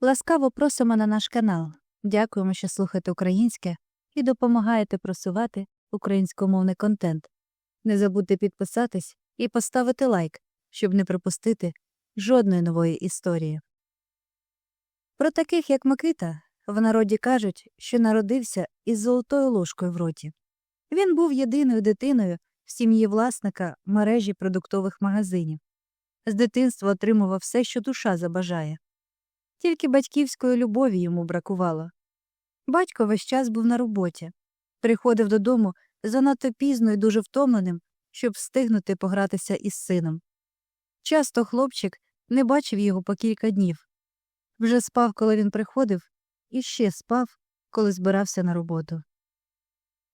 Ласкаво просимо на наш канал. Дякуємо, що слухаєте українське і допомагаєте просувати українськомовний контент. Не забудьте підписатись і поставити лайк, щоб не пропустити жодної нової історії. Про таких, як Микита, в народі кажуть, що народився із золотою ложкою в роті. Він був єдиною дитиною в сім'ї власника мережі продуктових магазинів. З дитинства отримував все, що душа забажає. Тільки батьківської любові йому бракувало. Батько весь час був на роботі, приходив додому занадто пізно і дуже втомленим, щоб встигнути погратися із сином. Часто хлопчик не бачив його по кілька днів. Вже спав, коли він приходив, і ще спав, коли збирався на роботу.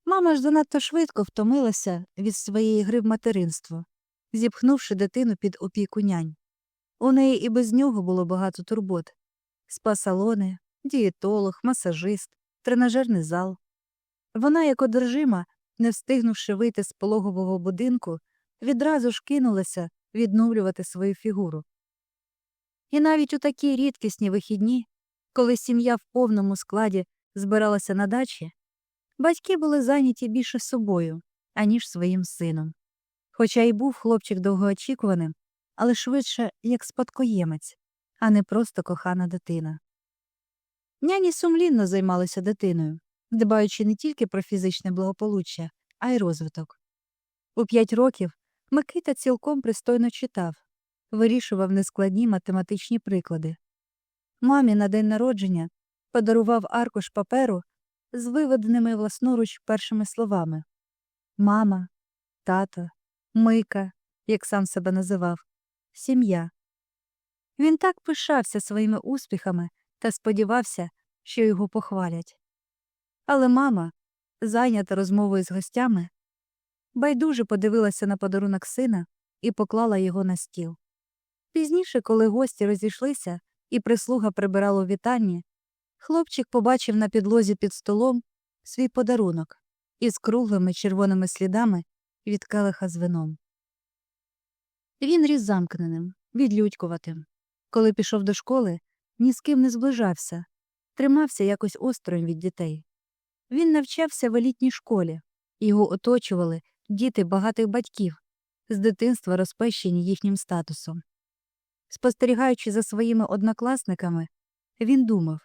Мама ж занадто швидко втомилася від своєї гри в материнство, зіпхнувши дитину під опіку нянь. У неї і без нього було багато турбот спа-салони, дієтолог, масажист, тренажерний зал. Вона, як одержима, не встигнувши вийти з пологового будинку, відразу ж кинулася відновлювати свою фігуру. І навіть у такі рідкісні вихідні, коли сім'я в повному складі збиралася на дачі, батьки були зайняті більше собою, аніж своїм сином. Хоча й був хлопчик довгоочікуваним, але швидше як спадкоємець, а не просто кохана дитина. Няні сумлінно займалися дитиною, дбаючи не тільки про фізичне благополуччя, а й розвиток. У п'ять років Микита цілком пристойно читав, вирішував нескладні математичні приклади. Мамі на день народження подарував аркуш паперу з виведеними власноруч першими словами Мама, тато, Мика, як сам себе називав, сім'я. Він так пишався своїми успіхами та сподівався, що його похвалять. Але мама, зайнята розмовою з гостями, байдуже подивилася на подарунок сина і поклала його на стіл. Пізніше, коли гості розійшлися і прислуга прибирала у вітанні, хлопчик побачив на підлозі під столом свій подарунок із круглими червоними слідами від келиха з вином. Він ріс замкненим, відлюдькуватим. Коли пішов до школи, ні з ким не зближався, тримався якось осторонь від дітей. Він навчався в елітній школі, його оточували діти багатих батьків, з дитинства розпещені їхнім статусом. Спостерігаючи за своїми однокласниками, він думав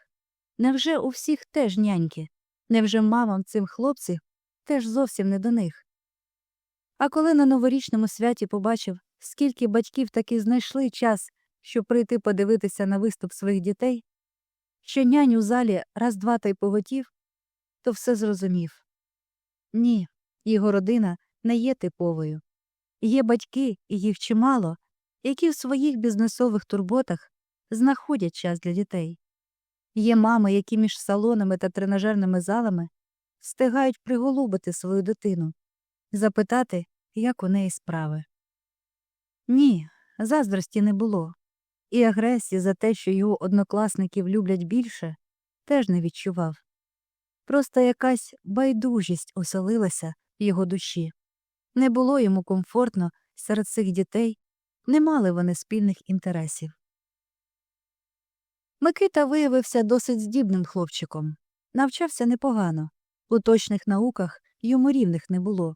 невже у всіх теж няньки, невже мамам цим хлопців теж зовсім не до них? А коли на новорічному святі побачив, скільки батьків таки знайшли час, щоб прийти подивитися на виступ своїх дітей, що нянь у залі раз два та й поготів, то все зрозумів. Ні, його родина не є типовою. Є батьки, і їх чимало, які в своїх бізнесових турботах знаходять час для дітей. Є мами, які між салонами та тренажерними залами встигають приголубити свою дитину, запитати, як у неї справи. Ні, заздрості не було, і агресії за те, що його однокласників люблять більше, теж не відчував. Просто якась байдужість оселилася в його душі. Не було йому комфортно серед цих дітей, не мали вони спільних інтересів. Микита виявився досить здібним хлопчиком, навчався непогано, у точних науках йому рівних не було.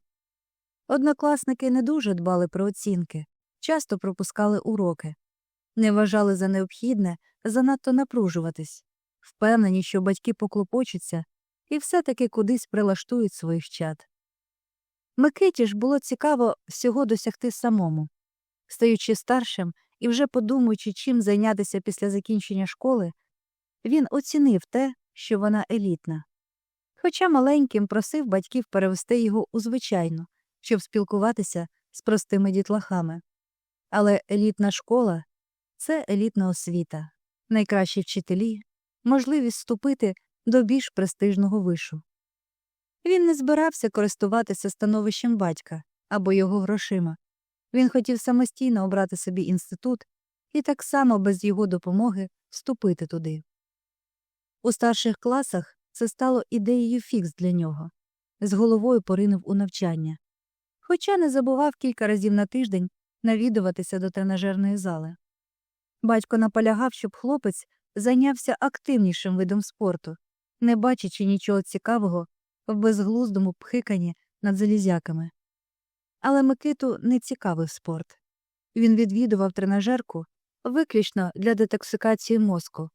Однокласники не дуже дбали про оцінки, часто пропускали уроки, не вважали за необхідне занадто напружуватись, впевнені, що батьки поклопочуться і все-таки кудись прилаштують своїх чад. Микиті ж було цікаво всього досягти самому. Стаючи старшим і вже подумуючи, чим зайнятися після закінчення школи, він оцінив те, що вона елітна. Хоча маленьким просив батьків перевести його у звичайну, щоб спілкуватися з простими дітлахами. Але елітна школа це елітна освіта, найкращі вчителі, можливість вступити до більш престижного вишу. Він не збирався користуватися становищем батька або його грошима. Він хотів самостійно обрати собі інститут і так само без його допомоги вступити туди. У старших класах це стало ідеєю фікс для нього, з головою поринув у навчання, хоча не забував кілька разів на тиждень навідуватися до тренажерної зали. Батько наполягав, щоб хлопець зайнявся активнішим видом спорту, не бачачи нічого цікавого в безглуздому пхиканні над залізяками. Але Микиту не цікавив спорт. Він відвідував тренажерку виключно для детоксикації мозку,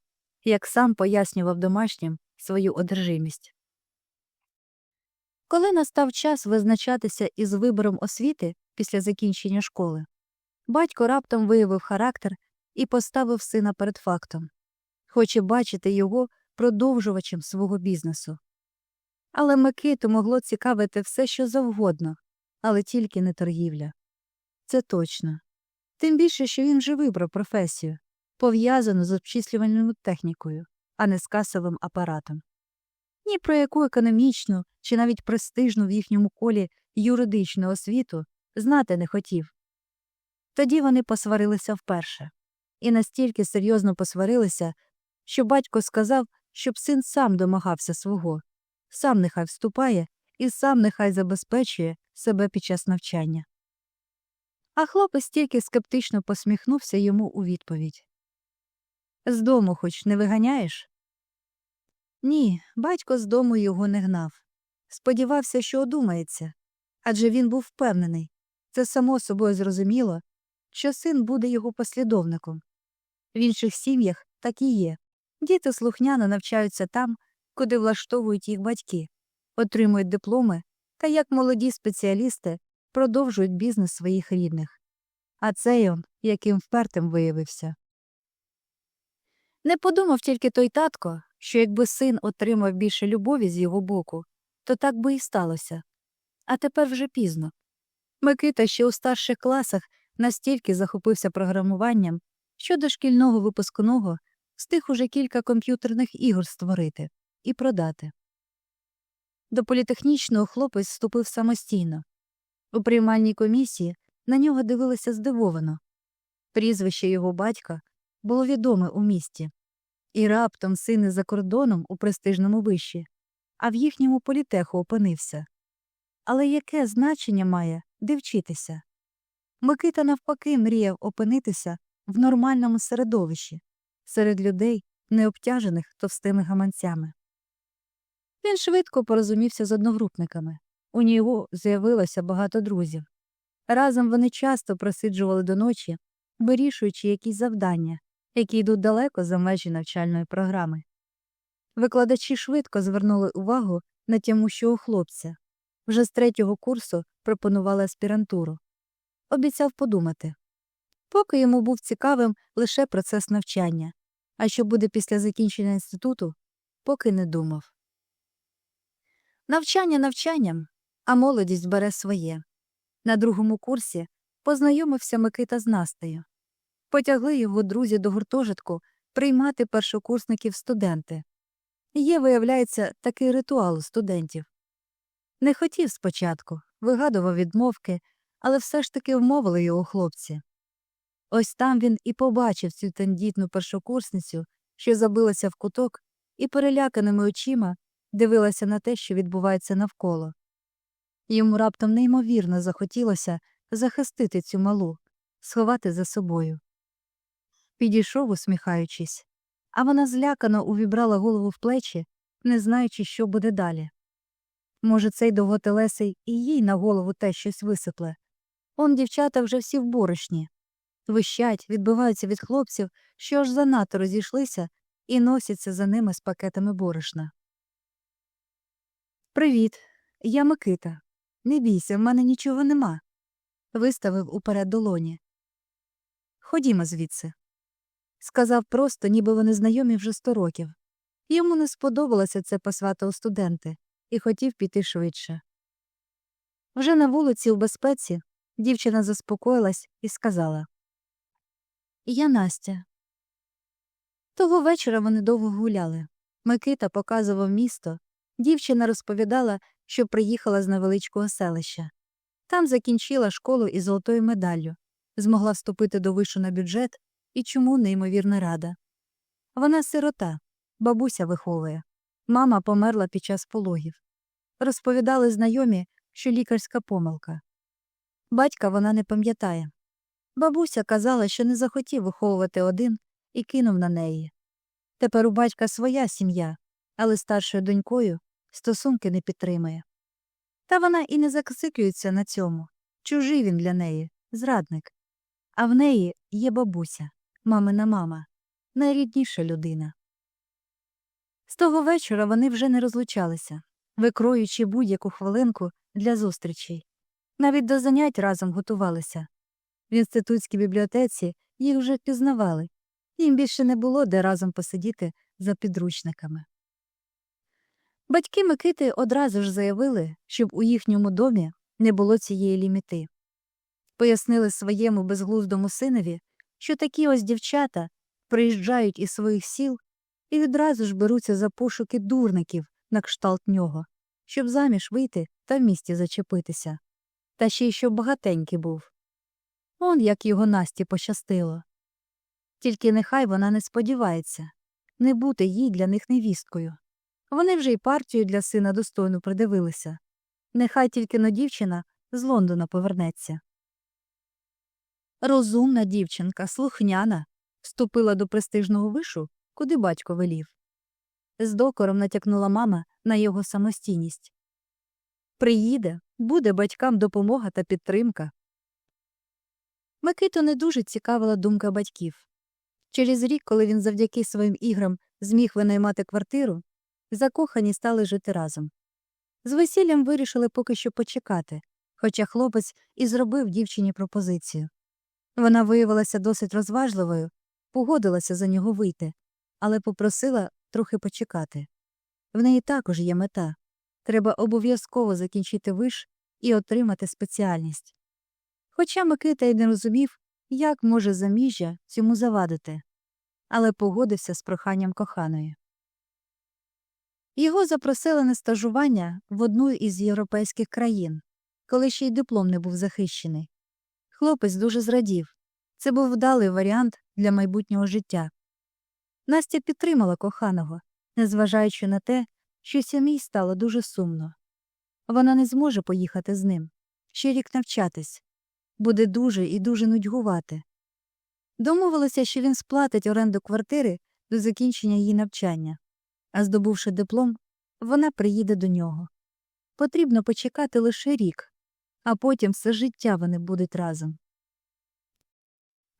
як сам пояснював домашнім свою одержимість. Коли настав час визначатися із вибором освіти після закінчення школи, батько раптом виявив характер і поставив сина перед фактом хоче бачити його продовжувачем свого бізнесу. Але Микиту могло цікавити все, що завгодно, але тільки не торгівля. Це точно. Тим більше, що він вже вибрав професію, пов'язану з обчислювальною технікою, а не з касовим апаратом. Ні про яку економічну чи навіть престижну в їхньому колі юридичну освіту знати не хотів. Тоді вони посварилися вперше, і настільки серйозно посварилися, що батько сказав, щоб син сам домагався свого, сам нехай вступає і сам нехай забезпечує себе під час навчання. А хлопець тільки скептично посміхнувся йому у відповідь З дому хоч не виганяєш? Ні, батько з дому його не гнав. Сподівався, що одумається, адже він був впевнений це само собою зрозуміло, що син буде його послідовником. В інших сім'ях так і є. Діти слухняно навчаються там, куди влаштовують їх батьки, отримують дипломи та, як молоді спеціалісти, продовжують бізнес своїх рідних. А цей он яким впертим виявився. Не подумав тільки той татко, що якби син отримав більше любові з його боку, то так би і сталося. А тепер вже пізно. Микита ще у старших класах настільки захопився програмуванням, що до шкільного випускного встиг уже кілька комп'ютерних ігор створити і продати. До політехнічного хлопець вступив самостійно. У приймальній комісії на нього дивилися здивовано. Прізвище його батька було відоме у місті, і раптом син за кордоном у престижному виші, а в їхньому політеху опинився. Але яке значення має де вчитися? Микита, навпаки, мріяв опинитися в нормальному середовищі, серед людей, не обтяжених товстими гаманцями. Він швидко порозумівся з одногрупниками. У нього з'явилося багато друзів. Разом вони часто просиджували до ночі, вирішуючи якісь завдання, які йдуть далеко за межі навчальної програми. Викладачі швидко звернули увагу на тямущого хлопця. Вже з третього курсу пропонували аспірантуру. Обіцяв подумати. Поки йому був цікавим лише процес навчання, а що буде після закінчення інституту, поки не думав. Навчання навчанням, а молодість бере своє. На другому курсі познайомився Микита з Настею. Потягли його друзі до гуртожитку приймати першокурсників студенти. Є, виявляється, такий ритуал у студентів. Не хотів спочатку, вигадував відмовки, але все ж таки вмовили його хлопці. Ось там він і побачив цю тендітну першокурсницю, що забилася в куток, і переляканими очима дивилася на те, що відбувається навколо. Йому раптом неймовірно захотілося захистити цю малу, сховати за собою. Підійшов, усміхаючись, а вона злякано увібрала голову в плечі, не знаючи, що буде далі. Може, цей довготелесий і їй на голову те щось висипле. Он дівчата вже всі в борошні. Вищать, відбиваються від хлопців, що аж занадто розійшлися, і носяться за ними з пакетами борошна. Привіт, я Микита. Не бійся, в мене нічого нема. Виставив уперед долоні. Ходімо звідси. Сказав просто, ніби вони знайомі вже сто років. Йому не сподобалося це посвата у студенти і хотів піти швидше. Вже на вулиці у безпеці дівчина заспокоїлась і сказала Я Настя. Того вечора вони довго гуляли. Микита показував місто. Дівчина розповідала, що приїхала з невеличкого селища. Там закінчила школу із золотою медаллю, змогла вступити до вишу на бюджет і чому неймовірно рада. Вона сирота, бабуся виховує. Мама померла під час пологів. Розповідали знайомі, що лікарська помилка. Батька вона не пам'ятає. Бабуся казала, що не захотів виховувати один і кинув на неї. Тепер у батька своя сім'я, але старшою донькою стосунки не підтримує. Та вона і не заксикується на цьому. Чужий він для неї, зрадник. А в неї є бабуся, мамина мама, найрідніша людина. З того вечора вони вже не розлучалися, викроючи будь-яку хвилинку для зустрічей. Навіть до занять разом готувалися. В інститутській бібліотеці їх вже пізнавали, їм більше не було де разом посидіти за підручниками. Батьки Микити одразу ж заявили, щоб у їхньому домі не було цієї ліміти. Пояснили своєму безглуздому синові, що такі ось дівчата приїжджають із своїх сіл і відразу ж беруться за пошуки дурників на кшталт нього, щоб заміж вийти та в місті зачепитися. Та ще й щоб багатенький був. Он як його Насті пощастило. Тільки нехай вона не сподівається не бути їй для них невісткою. Вони вже й партію для сина достойно придивилися. Нехай тільки но дівчина з Лондона повернеться. Розумна дівчинка, слухняна, вступила до престижного вишу, куди батько велів. З докором натякнула мама на його самостійність. Приїде, буде батькам допомога та підтримка. Микиту не дуже цікавила думка батьків. Через рік, коли він завдяки своїм іграм зміг винаймати квартиру, закохані стали жити разом. З весіллям вирішили поки що почекати, хоча хлопець і зробив дівчині пропозицію. Вона виявилася досить розважливою, погодилася за нього вийти, але попросила трохи почекати. В неї також є мета треба обов'язково закінчити виш і отримати спеціальність. Хоча Микита й не розумів, як може заміжжя цьому завадити, але погодився з проханням коханої. Його запросили на стажування в одну із європейських країн, коли ще й диплом не був захищений. Хлопець дуже зрадів. Це був вдалий варіант для майбутнього життя. Настя підтримала коханого, незважаючи на те, що самій стало дуже сумно. Вона не зможе поїхати з ним, ще рік навчатись, буде дуже і дуже нудьгувати. Домовилося, що він сплатить оренду квартири до закінчення її навчання, а здобувши диплом, вона приїде до нього. Потрібно почекати лише рік, а потім все життя вони будуть разом.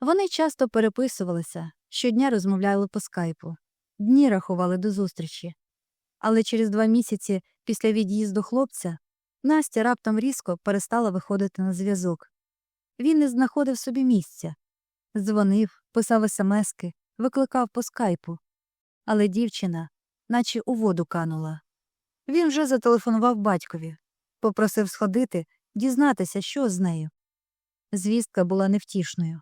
Вони часто переписувалися, щодня розмовляли по скайпу, дні рахували до зустрічі. Але через два місяці після від'їзду хлопця Настя раптом різко перестала виходити на зв'язок. Він не знаходив собі місця. Дзвонив, писав смски, викликав по скайпу. Але дівчина, наче у воду канула. Він вже зателефонував батькові, попросив сходити, дізнатися, що з нею. Звістка була невтішною.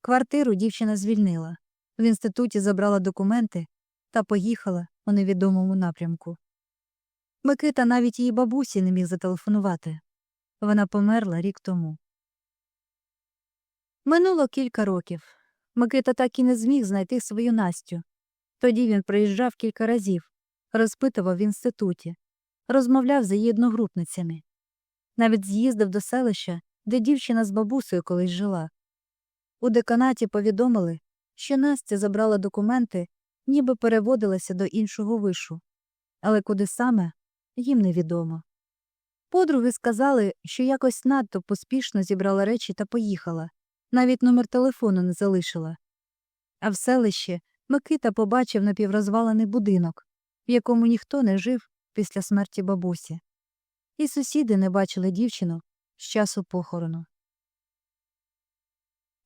Квартиру дівчина звільнила, в інституті забрала документи та поїхала у невідомому напрямку. Микита навіть її бабусі не міг зателефонувати. Вона померла рік тому. Минуло кілька років. Микита так і не зміг знайти свою Настю. Тоді він приїжджав кілька разів, розпитував в інституті, розмовляв з її одногрупницями. Навіть з'їздив до селища, де дівчина з бабусею колись жила. У деканаті повідомили, що Настя забрала документи, ніби переводилася до іншого вишу, але куди саме їм невідомо. Подруги сказали, що якось надто поспішно зібрала речі та поїхала, навіть номер телефону не залишила. А в селищі Микита побачив напіврозвалений будинок, в якому ніхто не жив після смерті бабусі. І сусіди не бачили дівчину з часу похорону.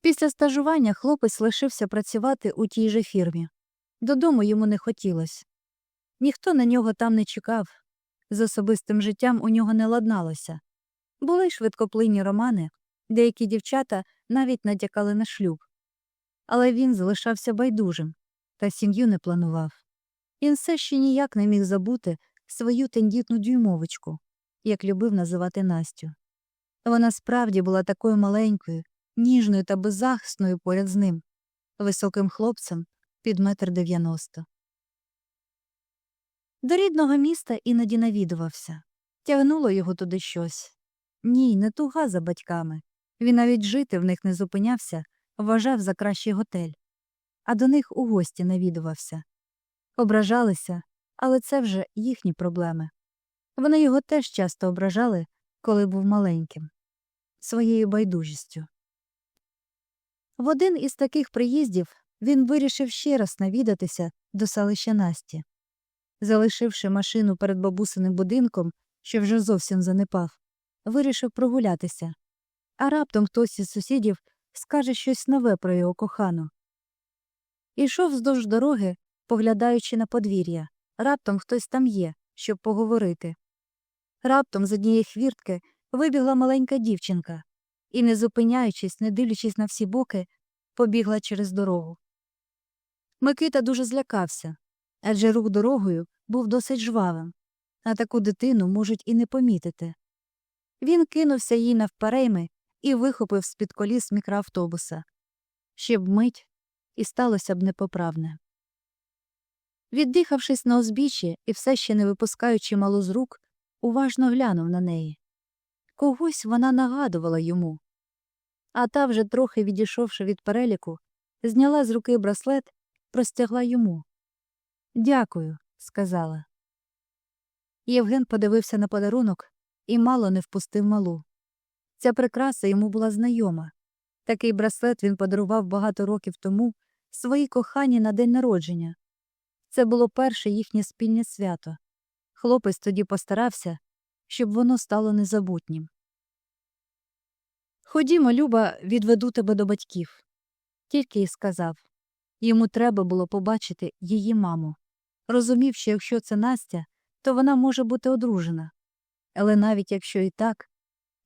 Після стажування хлопець лишився працювати у тій же фірмі. Додому йому не хотілося. Ніхто на нього там не чекав, з особистим життям у нього не ладналося. Були швидкоплинні романи, деякі дівчата навіть натякали на шлюб. Але він залишався байдужим та сім'ю не планував. Він все ще ніяк не міг забути свою тендітну дюймовочку, як любив називати Настю. Вона справді була такою маленькою, ніжною та беззахисною поряд з ним, високим хлопцем під метр дев'яносто. До рідного міста іноді навідувався. Тягнуло його туди щось. Ні, не туга за батьками. Він навіть жити в них не зупинявся, вважав за кращий готель. А до них у гості навідувався. Ображалися, але це вже їхні проблеми. Вони його теж часто ображали, коли був маленьким, своєю байдужістю. В один із таких приїздів він вирішив ще раз навідатися до селища Насті. Залишивши машину перед бабусиним будинком, що вже зовсім занепав, вирішив прогулятися. А раптом хтось із сусідів скаже щось нове про його кохану. Ішов вздовж дороги, поглядаючи на подвір'я. Раптом хтось там є, щоб поговорити. Раптом з однієї хвіртки вибігла маленька дівчинка і, не зупиняючись, не дивлячись на всі боки, побігла через дорогу. Микита дуже злякався, адже рух дорогою був досить жвавим, а таку дитину можуть і не помітити. Він кинувся їй навперейми і вихопив з-під коліс мікроавтобуса. Ще б мить, і сталося б непоправне. Віддихавшись на узбіччі і все ще не випускаючи малу з рук, уважно глянув на неї. Когось вона нагадувала йому. А та, вже трохи відійшовши від переліку, зняла з руки браслет, простягла йому. Дякую, сказала. Євген подивився на подарунок і мало не впустив малу. Ця прикраса йому була знайома. Такий браслет він подарував багато років тому своїй коханій на день народження. Це було перше їхнє спільне свято. Хлопець тоді постарався, щоб воно стало незабутнім. Ходімо, Люба, відведу тебе до батьків. Тільки й сказав. Йому треба було побачити її маму. Розумів, що якщо це Настя, то вона може бути одружена. Але навіть якщо і так,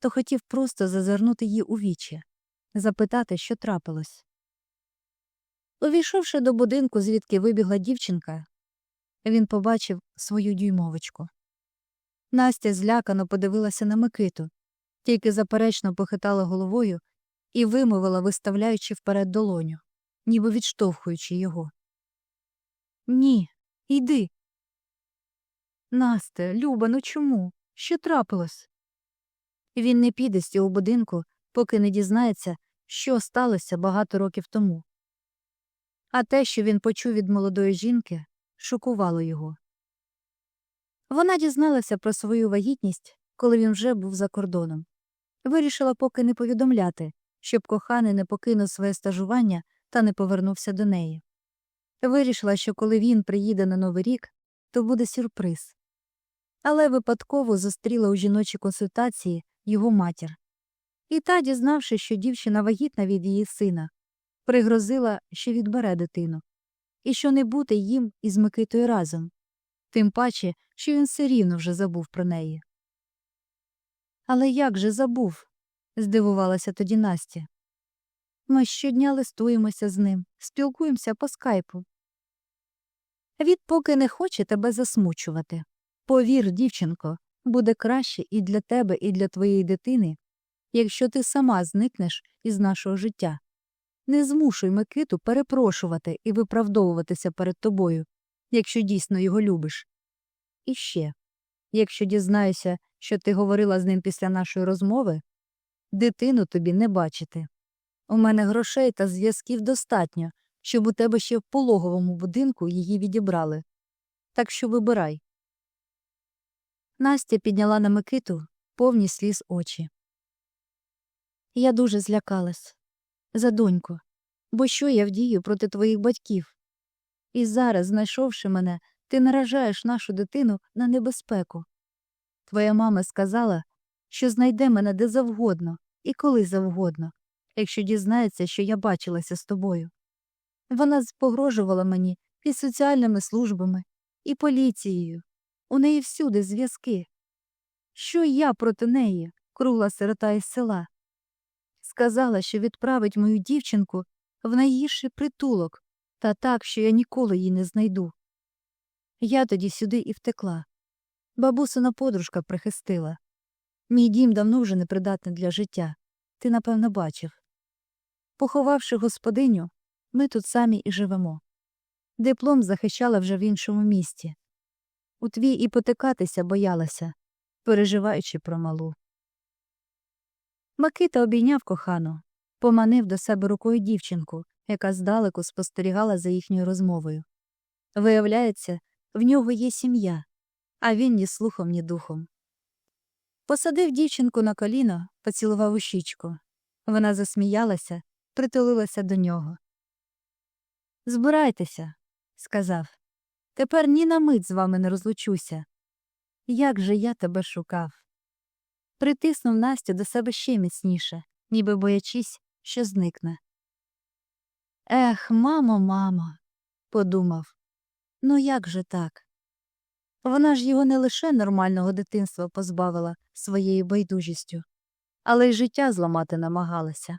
то хотів просто зазирнути її у вічі, запитати, що трапилось. Увійшовши до будинку, звідки вибігла дівчинка, він побачив свою дюймовочку. Настя злякано подивилася на Микиту, тільки заперечно похитала головою і вимовила, виставляючи вперед долоню, ніби відштовхуючи його. Ні, йди. Насте, Люба, ну чому? Що трапилось? Він не піде з цього будинку, поки не дізнається, що сталося багато років тому. А те, що він почув від молодої жінки, шокувало його. Вона дізналася про свою вагітність, коли він вже був за кордоном. Вирішила поки не повідомляти, щоб коханий не покинув своє стажування та не повернувся до неї. Вирішила, що коли він приїде на Новий рік, то буде сюрприз. Але випадково зустріла у жіночій консультації його матір. І та, дізнавшись, що дівчина вагітна від її сина, пригрозила, що відбере дитину, і що не бути їм із Микитою разом, тим паче, що він все рівно вже забув про неї. Але як же забув? здивувалася тоді Настя. Ми щодня листуємося з ним, спілкуємося по скайпу. Він поки не хоче тебе засмучувати. Повір, дівчинко, буде краще і для тебе, і для твоєї дитини, якщо ти сама зникнеш із нашого життя. Не змушуй Микиту перепрошувати і виправдовуватися перед тобою, якщо дійсно його любиш. І ще, якщо дізнаюся, що ти говорила з ним після нашої розмови, дитину тобі не бачити. У мене грошей та зв'язків достатньо, щоб у тебе ще в пологовому будинку її відібрали. Так що вибирай. Настя підняла на Микиту повні сліз очі. Я дуже злякалась. За доньку. Бо що я вдію проти твоїх батьків? І зараз, знайшовши мене, ти наражаєш нашу дитину на небезпеку. Твоя мама сказала, що знайде мене де завгодно і коли завгодно, якщо дізнається, що я бачилася з тобою. Вона погрожувала мені і соціальними службами, і поліцією. У неї всюди зв'язки. Що я проти неї, кругла сирота із села? Сказала, що відправить мою дівчинку в найгірший притулок, та так, що я ніколи її не знайду. Я тоді сюди і втекла. Бабусина подружка прихистила. Мій дім давно вже непридатний для життя. Ти, напевно, бачив. Поховавши господиню, ми тут самі і живемо. Диплом захищала вже в іншому місті. У твій іпотекатися боялася, переживаючи про малу. Микита обійняв кохану, поманив до себе рукою дівчинку, яка здалеку спостерігала за їхньою розмовою. Виявляється, в нього є сім'я, а він ні слухом, ні духом. Посадив дівчинку на коліно, поцілував у щічку. Вона засміялася, притулилася до нього. Збирайтеся, сказав. Тепер ні на мить з вами не розлучуся. Як же я тебе шукав. Притиснув Настю до себе ще міцніше, ніби боячись, що зникне. Ех, мамо, мамо, подумав. Ну як же так? Вона ж його не лише нормального дитинства позбавила своєю байдужістю, але й життя зламати намагалася.